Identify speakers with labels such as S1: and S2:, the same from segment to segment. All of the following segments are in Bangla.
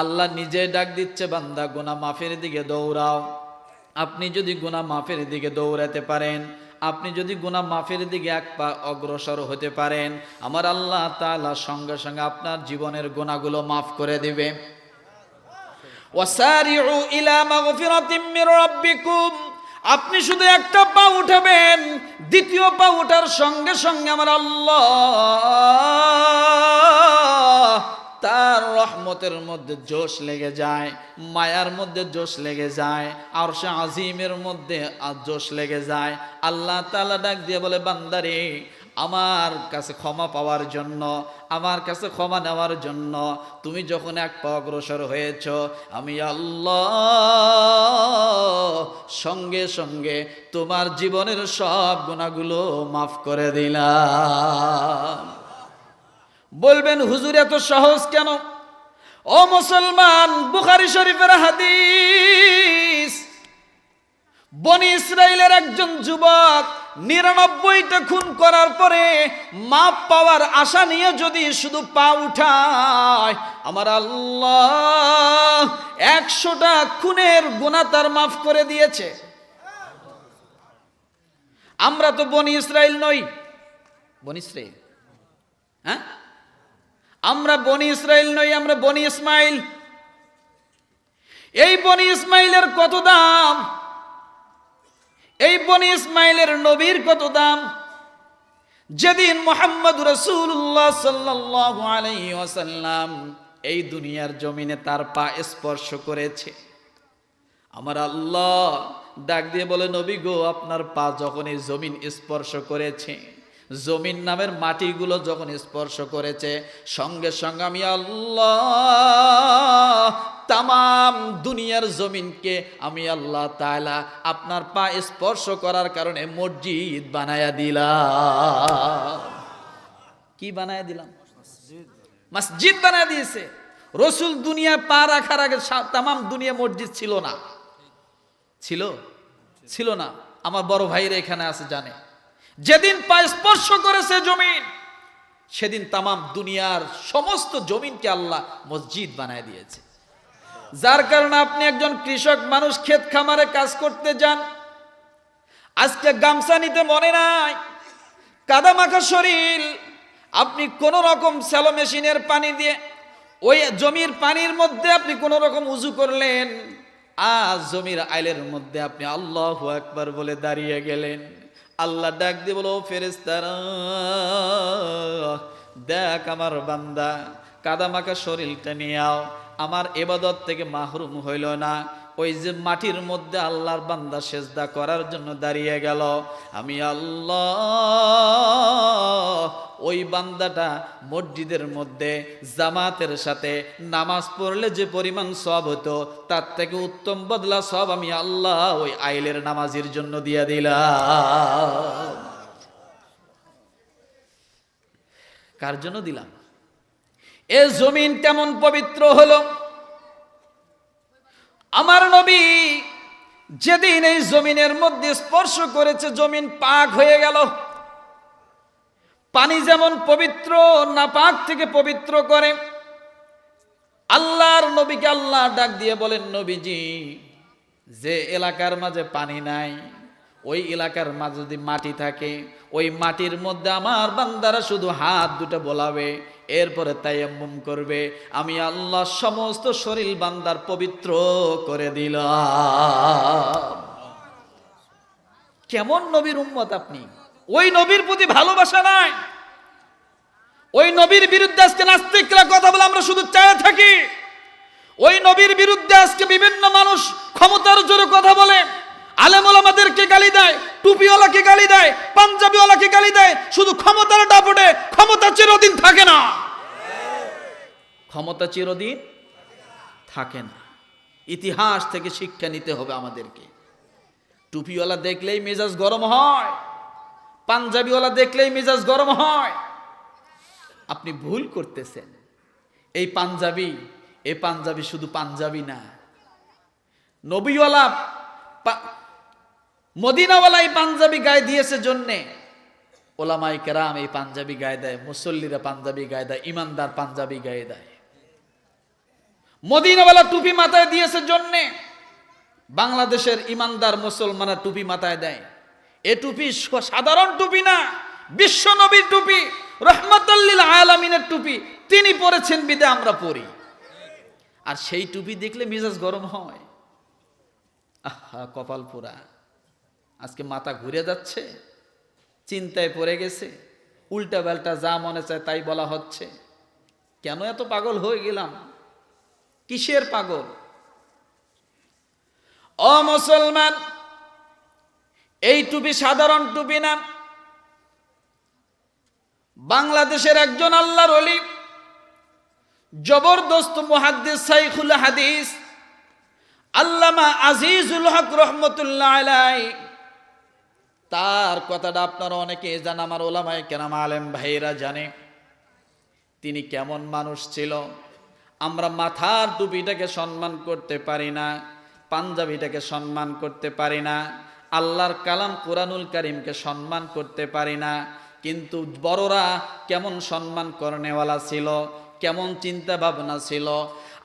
S1: আল্লাহ নিজে ডাক দিচ্ছে, বান্দা গোনা মাফের দিকে দৌড়াও। আপনি যদি গোনা মাফের দিকে দৌড়াতে পারেন, আপনি যদি গুনা মাফের দিকে এক পা অগ্রসর হতে পারেন, আমার আল্লাহ তাআলা সঙ্গে সঙ্গে আপনার জীবনের গুনাহগুলো মাফ করে দিবে। আপনি শুধু একটা পা উঠাবেন, দ্বিতীয় পা ওঠার সঙ্গে সঙ্গে আমার আল্লাহ তার রহমতের মধ্যে জোশ লেগে যায়, মায়ার মধ্যে জোশ লেগে যায় আর সে আজিমের মধ্যে জোশ লেগে যায়। আল্লাহ তাআলা ডাক দিয়ে বলে, বান্দারে, আমার কাছে ক্ষমা পাওয়ার জন্য, আমার কাছে ক্ষমা নেওয়ার জন্য তুমি যখন এক পা অগ্রসর হয়েছ, আমি আল্লাহ সঙ্গে সঙ্গে তোমার জীবনের সব গুণাগুলো মাফ করে দিলাম। বলবেন, হুজুর, এত সহজ কেন? ও মুসলমান, বুখারি শরীফের হাদিস, বনি ইসরায়েলের একজন যুবক নিরানব্বইটা খুন করার পরে মাপ পাওয়ার আশা নিয়ে যদি শুধু পা উঠায়, আমার আল্লাহ একশোটা খুনের গুণা তার মাফ করে দিয়েছে। আমরা তো বনি ইসরায়েল নই, বনি ইসরায়েল হ্যাঁ? আমরা বনি ইসরায়েল নই, আমরা বনি ইসমাইল। এই বনি ইসমাইলের কত দাম? এই বনি ইসমাইলের নবীর কত দাম? যেদিন মোহাম্মদ রসুল্লাহ সাল্লাহ আলাইসাল্লাম এই দুনিয়ার জমিনে তার পা স্পর্শ করেছে। আমার আল্লাহ ডাক দিয়ে বলে, নবী গো, আপনার পা যখন এই জমিন স্পর্শ করেছে জমিন নামের মাটিগুলো যখন স্পর্শ করেছে, সঙ্গে সঙ্গে আমি আল্লাহ তাম দুনিয়ার জমিনকে আমি আল্লাহ তাআলা আপনার পা স্পর্শ করার কারণে মসজিদ বানায়া দিলাম। কি বানায়া দিলাম? মসজিদ বানায় দিয়েছে। রসুল দুনিয়া পা রাখার আগে তাম দুনিয়া মসজিদ ছিল না। ছিল? ছিল না। আমার বড় ভাইরা এখানে আছে, জানে। যেদিন পা স্পর্শ করেছে জমিন, সেদিন তামাম দুনিয়ার সমস্ত জমিনকে আল্লাহ মসজিদ বানায় দিয়েছে। যার কারণে আপনি একজন কৃষক মানুষ, ক্ষেত খামারে কাজ করতে যান, আজকে গামছা নিতে মনে নাই, কাদা মাখা শরীর, আপনি কোন রকম স্যালো মেশিনের পানি দিয়ে, ওই জমির পানির মধ্যে আপনি কোন রকম উজু করলেন, আজ জমির আইলের মধ্যে আপনি আল্লাহ একবার বলে দাঁড়িয়ে গেলেন। আল্লাহ ডাক দিয়ে বলো ফেরেস্তারা দেখ আমার বান্দা কাদামাকা শরীরটা নিয়ে আও। আমার এবাদত থেকে মাহরুম হইল না। ওই যে মাটির মধ্যে আল্লাহর বান্দা সেজদা করার জন্য দাঁড়িয়ে গেল। আমি আল্লাহ, ওই বান্দাটা মসজিদের মধ্যে জামাতের সাথে নামাজ পড়লে যে পরিমাণ সব হতো, তার থেকে উত্তম বদলা সব আমি আল্লাহ ওই আইলের নামাজের জন্য দিয়ে দিলাম। কার জন্য দিলাম? এ জমিন কেমন পবিত্র হলো আমার নবী যেদিন এই জমিনের মধ্যে স্পর্শ করেছে, জমিন পাক হয়ে গেল। পানি যেমন পবিত্র না পাক থেকে পবিত্র করে। আল্লাহর নবীকে আল্লাহ ডাক দিয়ে বলেন, নবীজি, যে এলাকার মাঝে পানি নাই, ওই এলাকার মাঝে যদি মাটি থাকে, ওই মাটির মধ্যে আমার বান্দারা শুধু হাত দুটো বলাবে এরপরে তাইয়াম্মুম করবে। আমি আল্লাহ সমস্ত শরীর বান্দার পবিত্র করে দিলাম। কেমন নবীর উম্মত আপনি? ওই নবীর প্রতি ভালোবাসা নাই। ওই নবীর বিরুদ্ধে আজকে নাস্তিকরা কথা বলে আমরা শুধু চায় থাকি। ওই নবীর বিরুদ্ধে আজকে বিভিন্ন মানুষ ক্ষমতার জোরে কথা বলে। আলেমলামাদেরকে গালি দেয়, টুপিওয়ালাকে গালি দেয়, পাঞ্জাবিওয়ালাকে গালি দেয়, শুধু ক্ষমতার ডাপটে ক্ষমতা চিরদিন থাকে না। ক্ষমতা চিরদিন থাকে না। ইতিহাস থেকে শিক্ষা নিতে হবে আমাদেরকে। টুপিওয়ালা দেখলেই মেজাজ গরম হয়, পাঞ্জাবিওয়ালা দেখলেই মেজাজ গরম হয়। আপনি ভুল করতেছেন। এই পাঞ্জাবি এই পাঞ্জাবি শুধু পাঞ্জাবি না। নবীওয়ালা মদিনাওয়ালা এই পাঞ্জাবি গায়ে দিয়েছে জন্যে। ওলামাই কেরাম এই পাঞ্জাবি গায়ে দেয়, মুসল্লিরা পাঞ্জাবি গায়ে দেয়, ইমানদার পাঞ্জাবি গায়ে দেয়। মদিনাওয়ালা টুপি মাথায় দিয়েছে জন্যে। বাংলাদেশের ইমানদার মুসলমানরা টুপি মাথায় দেয়। এ টুপি সাধারণ টুপি না বিশ্ব নবীর টুপি, রহমতুল্লিল আলামিনের টুপি, তিনি পরেছেন বিদে আমরা পড়ি। আর সেই টুপি দেখলে মেজাজ গরম হয়। আহা, কপাল পোড়া। আজকে মাথা ঘুরে যাচ্ছে, চিন্তায় পড়ে গেছে, উল্টা পাল্টা যা মনে চায় তাই বলা হচ্ছে। কেন এত পাগল হয়ে গেলাম? কিসের পাগল? ও মুসলমান, এই টুপি সাধারণ টুপি না। বাংলাদেশের একজন আল্লাহর অলি জবরদস্ত মুহাদ্দিস সাইখুল হাদিস, আল্লামা আজিজুল হক রহমতুল্লাহ আলাই তার কথাটা আপনারা অনেকে জান আমার ওলামায় কেরাম, আলেম ভাইরা জানে। তিনি কেমন মানুষ ছিল। আমরা মাথার টুপিটাকে সম্মান করতে পারি না, পাঞ্জাবিটাকে সম্মান করতে পারি না, আল্লাহর কালাম কোরআনুল করিমকে সম্মান করতে পারি না, কিন্তু বড়রা কেমন সম্মান করনেওয়ালা ছিল, কেমন চিন্তা ভাবনা ছিল।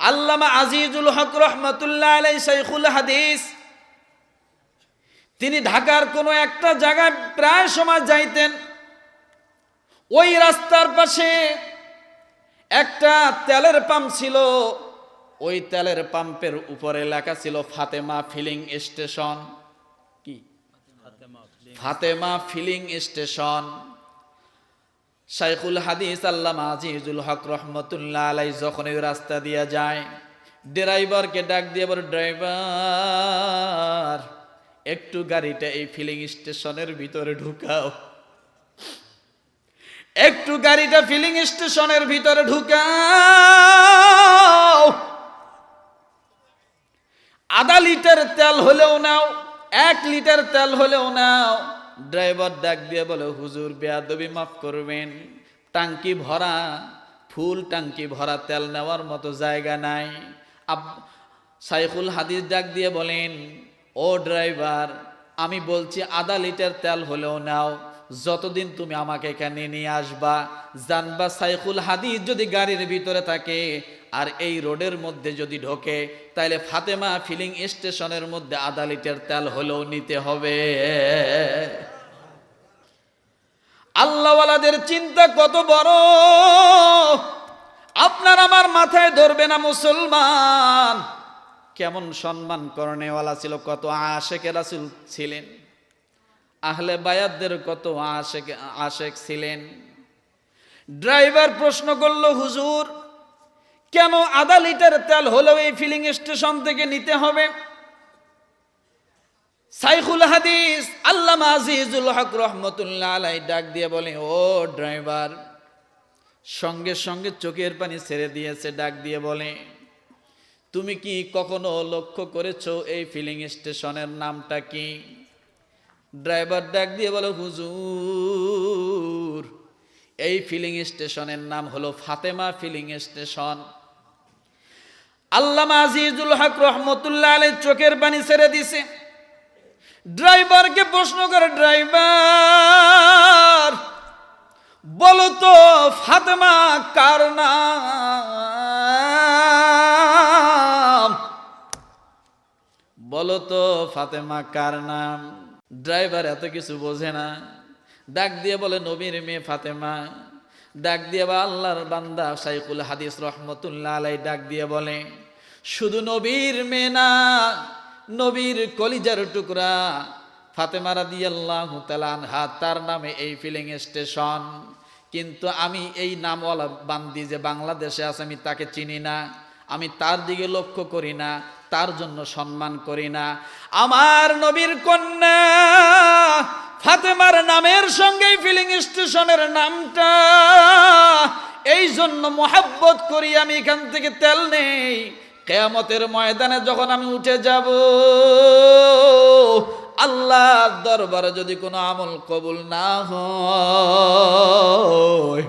S1: আল্লামা আজিজুল হক রহমতুল্লাহ আলাই শাইখুল হাদিস তিনি ঢাকার কোনো একটা জায়গায় প্রায় সময় যাইতেন। ওই রাস্তার পাশে একটা তেলের পাম্প ছিল। ওই তেলের পাম্পের উপরে লেখা ছিল ফাতেমা ফিলিং স্টেশন। কি? Fatema filling station. শাইখুল হাদিস আল্লামা আজিজুল হক রহমতুল্লাহ আলাই যখন ওই রাস্তা দিয়ে যায়, ড্রাইভারকে ডাক দিয়ে বলে, ড্রাইভার একটু গাড়িটা এই ফিলিং স্টেশনের ভিতরে ঢুকাও। একটু গাড়িটা ফিলিং স্টেশনের ভিতরে ঢুকাও। আধা লিটার তেল হলেও নাও, এক লিটার তেল হলেও নাও। ড্রাইভার ডাক দিয়ে বলে, হুজুর, বেয়াদবি মাফ করবেন। টাঙ্কি ভরা, ফুল টাঙ্কি ভরা তেল নেওয়ার মতো জায়গা নাই। সাইফুল হাদিস ডাক দিয়ে বলেন ও ড্রাইভার, আমি বলছি আধা লিটার তেল হলেও নাও, যতদিন তুমি আমাকে এখানে নিয়ে আসবা, জানবা সাইফুল হাদিস যদি গাড়ির ভিতরে থাকে আর এই রোডের মধ্যে যদি ঢোকে তাহলে ফাতেমা ফিলিং স্টেশনের মধ্যে আধা লিটার তেল হলেও নিতে হবে। আল্লাহওয়ালাদের চিন্তা কত বড়! আপনার আমার মাথায় ধরবে না মুসলমান। কেমন সম্মান করণেওয়ালা ছিল, কত আশেকে রাসুল ছিলেন। আহলে বায়াতদের কত আশেক আশেক ছিলেন। ড্রাইভার প্রশ্ন করল, হুজুর, কেন আধা লিটার তেল হলেও এই ফিলিং স্টেশন থেকে নিতে হবে? সাইখুল হাদিস আল্লাহ আজিজুল হক রহমতুল্লাহ আলাই ডাক দিয়ে বলে, ও ড্রাইভার, সঙ্গে সঙ্গে চোখের পানি ছেড়ে দিয়েছে, ডাক দিয়ে বলে তুমি কি কখনো লক্ষ্য করেছ এই ফিলিং স্টেশনের নামটা কি? ড্রাইভার ডাক দিয়ে বলো, হুজুর, এই ফিলিং স্টেশনের নাম হলো ফাতেমা ফিলিং স্টেশন আল্লামা আজিজুল হক রহমতুল্লাহ আলাই চোখের পানি ছেড়ে দিছে। ড্রাইভারকে প্রশ্ন করে, ড্রাইভার, বলো তো ফাতেমা কার নাম? বলো তো ফাতেমা কার নাম? ড্রাইভার এত কিছু বোঝে না। ডাক দিয়ে বলে, নবীর মেয়ে ফাতেমা। ডাক দিয়ে বা আল্লাহর বান্দা সাইকুল হাদিস রহমতুল্লাহ আলাই ডাক দিয়ে বলে, শুধু নবীর মেয়ে না, নবীর কলিজার টুকরা। ফাতেমা রাদিয়াল্লাহু তাআলা আনহা, তার নামে এই ফিলিং স্টেশন। কিন্তু আমি এই নামওয়ালা বান্দি যে বাংলাদেশে আছে, আমি তাকে চিনি না। আমি তার দিকে লক্ষ্য করি না, তার জন্য সম্মান করি না। আমার নবীর কন্যা ফাতেমার নামের সঙ্গে ফিলিং স্টেশনের নামটা। এই জন্য মোহাব্বত করি আমি এখান থেকে তেল নেই। কেয়ামতের ময়দানে যখন আমি উঠে যাব, আল্লাহর দরবারে যদি কোনো আমল কবুল না হয়,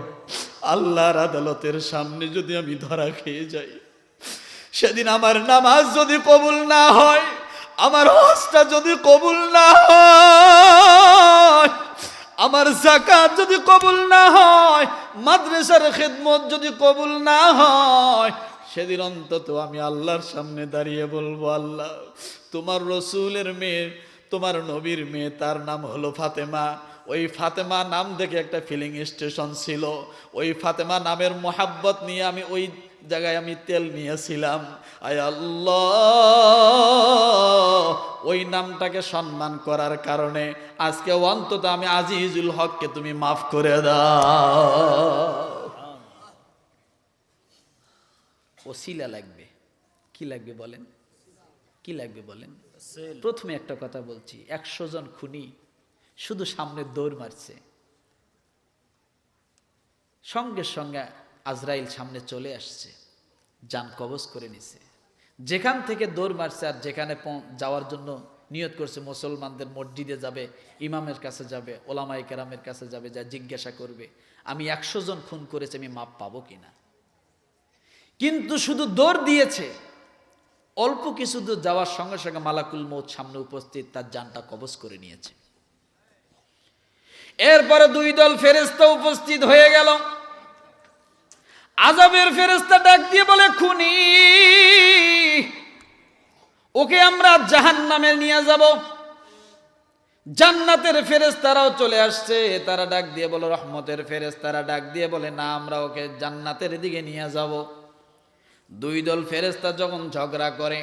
S1: আল্লাহর আদালতের সামনে যদি আমি ধরা খেয়ে যাই। সেদিন আমার নামাজ যদি কবুল না হয়, আমার হজটা যদি কবুল না হয়, আমার জাকাত যদি কবুল না হয়, মাদ্রাসার খেদমত যদি কবুল না হয়, সেদিন অন্তত আমি আল্লাহর সামনে দাঁড়িয়ে বলব, আল্লাহ, তোমার রসুলের মেয়ে, তোমার নবীর মেয়ে, তার নাম হলো ফাতেমা। ওই ফাতেমা নাম দেখে একটা ফিলিং স্টেশন ছিল। ওই ফাতেমা নামের মোহাব্বত নিয়ে আমি ওই জায়গায় আমি তেল নিয়েছিলাম। আয় আল্লাহ ওই নামটাকে সম্মান করার কারণে আজকে অন্তত আমি আজিজুল হককে তুমি মাফ করে দাও। ওসিলা লাগবে। কি লাগবে বলেন? কি লাগবে বলেন? প্রথমে একটা কথা বলছি একশো জন খুনি শুধু সামনে দৌড় মারছে। সঙ্গে সঙ্গে আজরাইল সামনে চলে আসছে, যান কবজ করে নিছে। যেখান থেকে দৌড় মারছে আর যেখানে যাওয়ার জন্য নিয়ত করছে, মুসলমানদের মসজিদে যাবে, ইমামের কাছে যাবে ওলামাই কেরামের কাছে যাবে, যা জিজ্ঞাসা করবে, আমি একশো জন খুন করেছি, আমি মাপ পাবো কিনা কিন্তু শুধু দৌড় দিয়েছে, অল্প কিছু দূর যাওয়ার সঙ্গে সঙ্গে মালাকুল মৌত সামনে উপস্থিত, তার যানটা কবজ করে নিয়েছে। এরপরে দুই দল ফেরেস্তা উপস্থিত হয়ে গেল। আজাবের ফেরেস্তা ডাক দিয়ে বলে, খুনি, ওকে আমরা জাহান নামে নিয়ে যাব। জান্নাতের ফেরেস্তারাও চলে আসছে। তারা ডাক দিয়ে বলো, রহমতের ফেরেস্তারা ডাক দিয়ে বলে, না, আমরা ওকে জান্নাতের দিকে নিয়ে যাব। দুই দল ফেরেস্তা যখন ঝগড়া করে,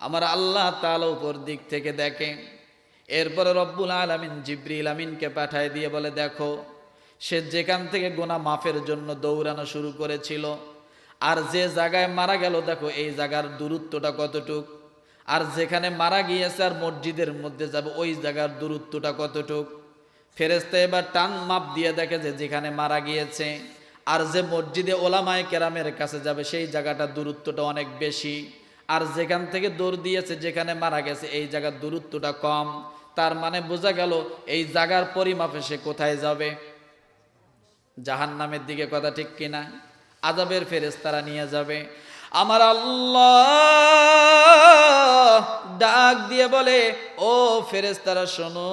S1: আমার আল্লাহ তাল উপর দিক থেকে দেখে। এরপরে রব্বুল আলামিন জিব্রিল আমিনকে পাঠায় দিয়ে বলে, দেখো সে যেখান থেকে গোনা মাফের জন্য দৌড়ানো শুরু করেছিল। আর যে জায়গায় মারা গেল, দেখো এই জায়গার দূরত্বটা কতটুক? আর যেখানে মারা গিয়েছে আর মসজিদের মধ্যে যাবে, ওই জায়গার দূরত্বটা কতটুক? ফেরেস্তা এবার টান মাপ দিয়ে দেখে যে যেখানে মারা গিয়েছে, আর যে মসজিদে ওলামায় কেরামের কাছে যাবে, সেই জায়গাটা দূরত্বটা অনেক বেশি। আর যেখান থেকে দৌড় দিয়েছে, যেখানে মারা গেছে, এই জায়গার দূরত্বটা কম। তার মানে বোঝা গেল, এই জায়গার পরিমাপে সে কোথায় যাবে? জাহান নামের দিকে কথা ঠিক কিনা? আজাবের ফেরেস্তারা নিয়ে যাবে। আমার আল্লাহ ডাক দিয়ে বলে, ও ফেরেস্তারা শোনো,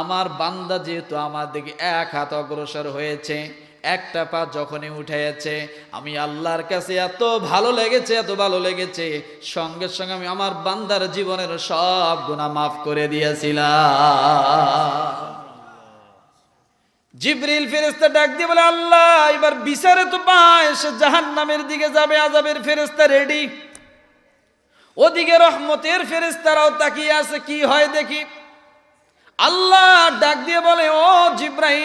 S1: আমার বান্দা যেহেতু আমার দিকে এক হাত অগ্রসর হয়েছে, একটা পা যখনই উঠেছে আমি আল্লাহর কাছে এত ভালো লেগেছে, এত ভালো লেগেছে, সঙ্গে সঙ্গে আমি আমার বান্দার জীবনের সব গুণা মাফ করে দিয়েছিলাম। জিব্রিল ফেরেস্তা ডাক দিয়ে বলে, আল্লাহ, এবার বিচারে তো পায়। সে জাহান নামের দিকে যাবে আজাবের ফেরেস্তা রেডি ওদিকে রহমতের ফেরেস্তারাও তাকিয়ে আছে, কি হয় দেখি? আল্লাহ ডাক দিয়ে বলে, ও জিব্রাইল,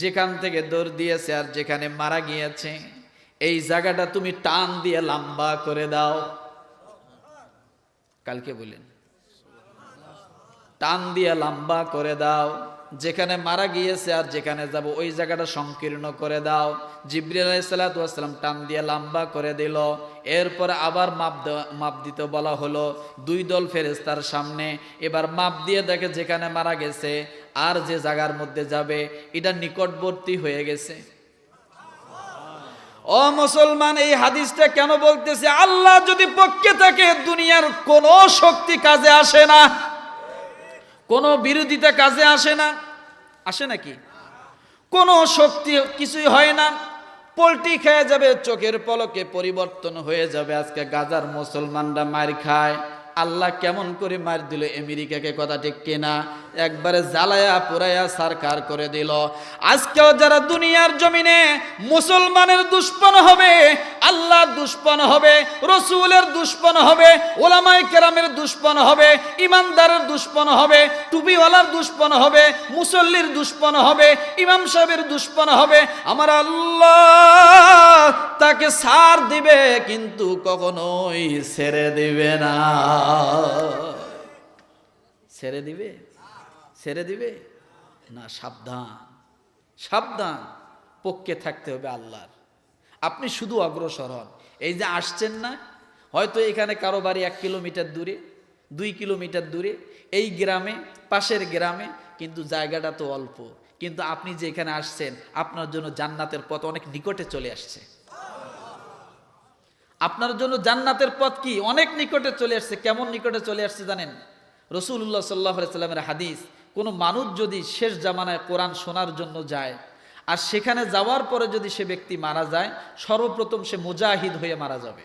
S1: যেখান থেকে দৌড় দিয়েছে আর যেখানে মারা গিয়েছে, এই জায়গাটা তুমি টান দিয়ে লম্বা করে দাও। কালকে বলেন টান দিয়ে লম্বা করে দাও। যেখানে মারা গিয়েছে আর যেখানে যাব, ওই জায়গাটা সংকীর্ণ করে দাও। জিব্রিল টান দিয়ে লম্বা করে দিল। এরপর আবার মাপ মাপ দিতে বলা হলো, দুই দল ফেরেস্তার সামনে। এবার মাপ দিয়ে দেখে যেখানে মারা গেছে আর যে জায়গার মধ্যে যাবে, এটা নিকটবর্তী হয়ে গেছে। ও মুসলমান, এই হাদিসটা কেন বলতেছে? আল্লাহ যদি পক্ষে থাকে, দুনিয়ার কোনো শক্তি কাজে আসে না। কোনো বিরোধিতা কাজে আসে না। আসে নাকি? কোনো শক্তি কিছুই হয় না। পোলট্রি খেয়ে যাবে, চোখের পলকে পরিবর্তন হয়ে যাবে। আজকে গাজার মুসলমানরা মার খায়। আল্লাহ কেমন করে মার দিল, আমেরিকাকে কথা ঠিক কিনা? একবারে জ্বালায়া পুরায়া সারকার করে দিল। আজকেও যারা দুনিয়ার জমিনে মুসলমানের দুষ্পন হবে, আল্লাহ দুষ্পন হবে, রসুলের দুষ্পন হবে ওলামাই কেরামের দুষ্পন হবে, ইমানদারের দুষ্পন হবে, টুপিওয়ালার দুষ্পন হবে, মুসল্লির দুষ্পন হবে, ইমাম সাহেবের দুষ্পন হবে, আমার আল্লাহ তাকে সার দিবে কিন্তু কখনোই ছেড়ে দিবে না। ছেড়ে দিবে? ছেড়ে দিবে? না, সাবধান। সাবধান। পক্ষে থাকতে হবে আল্লাহর। আপনি শুধু অগ্রসর হন। এই যে আসছেন না, হয়তো এখানে কারও বাড়ি এক কিলোমিটার দূরে, দুই কিলোমিটার দূরে, এই গ্রামে, পাশের গ্রামে, কিন্তু জায়গাটা তো অল্প। কিন্তু আপনি যে এখানে আসছেন, আপনার জন্য জান্নাতের পথ অনেক নিকটে চলে আসছে। আপনার জন্য জান্নাতের পথ কি? অনেক নিকটে চলে আসছে। কেমন নিকটে চলে আসছে জানেন? রসুল্লাহ সাল্লাহ সাল্লামের হাদিস কোনো মানুষ যদি শেষ জামানায় কোরআন শোনার জন্য যায়, আর সেখানে যাওয়ার পরে যদি সে ব্যক্তি মারা যায়, সর্বপ্রথম সে মুজাহিদ হয়ে মারা যাবে।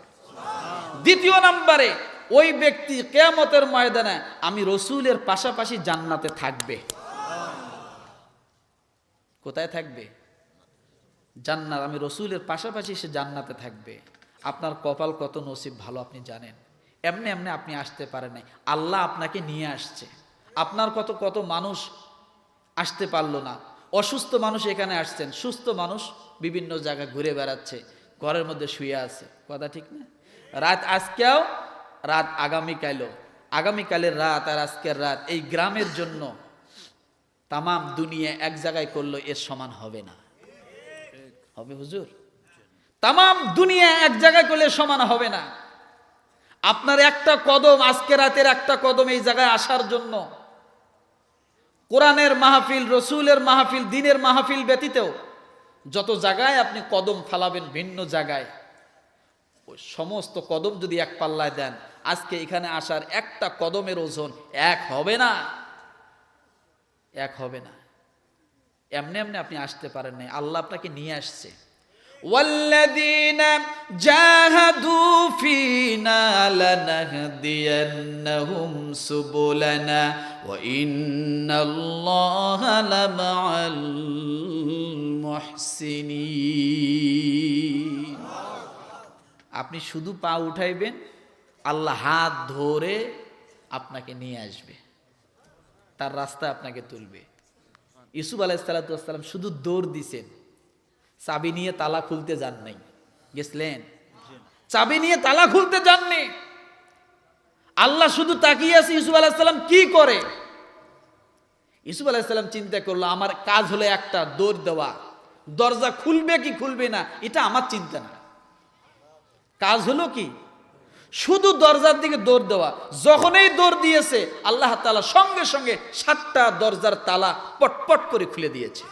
S1: দ্বিতীয় নাম্বারে, ওই ব্যক্তি কেয়ামতের ময়দানে আমি রসুলের পাশাপাশি জান্নাতে থাকবে। কোথায় থাকবে? জান্নাত, আমি রসুলের পাশাপাশি সে জান্নাতে থাকবে। আপনার কপাল কত নসিব ভালো আপনি জানেন। এমনি এমনি আপনি আসতে পারেন নাই। আল্লাহ আপনাকে নিয়ে আসছে। আপনার কত কত মানুষ আসতে পারল না। অসুস্থ মানুষ এখানে আসছেন। সুস্থ মানুষ বিভিন্ন জায়গায় ঘুরে বেড়াচ্ছে। ঘরের মধ্যে শুয়ে আছে। কথা ঠিক না? রাত আজকেও, রাত আগামীকালও। আগামীকালের রাত আর আজকের রাত এই গ্রামের জন্য তামাম দুনিয়া এক জায়গায় করল, এর সমান হবে না। হবে হুজুর? তামাম দুনিয়া এক জায়গায় করলে সমান হবে না। আপনার একটা কদম, আজকে রাতের একটা কদম এই জায়গায় আসার জন্য কোরআনের মাহফিল, রসুলের মাহফিল, দিনের মাহফিল ব্যতীতেও যত জায়গায় আপনি কদম ফালাবেন ভিন্ন জায়গায়, ওই সমস্ত কদম যদি এক পাল্লায় দেন, আজকে এখানে আসার একটা কদমের ওজন এক হবে না। এক হবে না। এমনি এমনি আপনি আসতে পারেন নাই। আল্লাহ আপনাকে নিয়ে আসছে। والذين جاهدوا فينا لنهدينهم سبلنا وإن الله لمع المحسنين আপনি শুধু পা উঠাইবেন আল্লাহ হাত ধরে আপনাকে নিয়ে আসবে তার রাস্তা আপনাকে তুলবে ইসুফ আলাইসালাম শুধু দৌড় দিছেন চাবি নিয়ে তালা খুলতে যান নাই। গেছলেন চাবি নিয়ে তালা খুলতে যাননি আল্লাহ শুধু তাকিয়ে আছে ইসুফ আলাহিসাল্লাম কি করে? ইসুফ আলাহিসাল্লাম চিন্তা করল, আমার কাজ হলো একটা দৌড় দেওয়া। দরজা খুলবে কি খুলবে না, এটা আমার চিন্তা না। কাজ হলো কি? শুধু দরজার দিকে দৌড় দেওয়া। যখনই দৌড় দিয়েছে, আল্লাহ তালা সঙ্গে সঙ্গে সাতটা দরজার তালা পটপট করে খুলে দিয়েছে।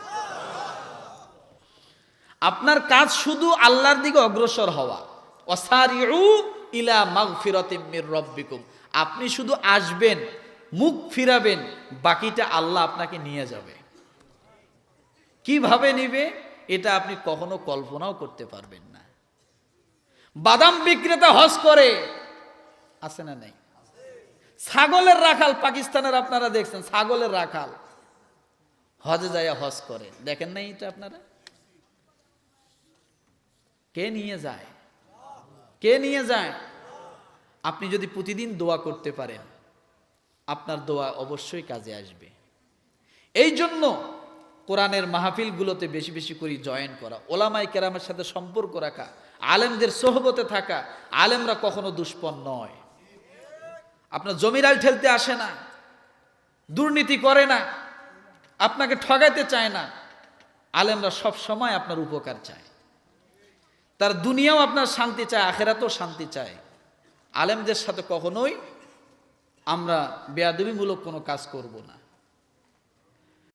S1: আপনার কাজ শুধু আল্লাহর দিকে অগ্রসর হওয়া। অসারিউ ইলা মাগফিরাতিম মির রব্বিকুম। আপনি শুধু আসবেন, মুখ ফিরাবেন, বাকিটা আল্লাহ আপনাকে নিয়ে যাবে। কীভাবে নিবে? এটা আপনি কখনো কল্পনাও করতে পারবেন না। বাদাম বিক্রেতা হজ করে। আছে না নাই? ছাগলের রাখাল, পাকিস্তানের আপনারা দেখছেন, ছাগলের রাখাল। হজে যায় হজ করে। দেখেন নাই এটা আপনারা? কে নিয়ে যায়? কে নিয়ে যায়? আপনি যদি প্রতিদিন দোয়া করতে পারেন, আপনার দোয়া অবশ্যই কাজে আসবে। এই জন্য কোরআনের মাহফিলগুলোতে বেশি বেশি করে জয়েন করা ওলামাই কেরামের সাথে সম্পর্ক রাখা, আলেমদের সোহবতে থাকা, আলেমরা কখনো দুষ্পন নয়। আপনার জমিরাল ঠেলতে আসে না, দুর্নীতি করে না, আপনাকে ঠগাইতে চায় না, আলেমরা সব সময় আপনার উপকার চায়। তার দুনিয়াও আপনার শান্তি চায়, আখেরাতেও শান্তি চায়। আলেমদের সাথে কখনোই আমরা বেয়াদবিমূলক কোনো কাজ করব না।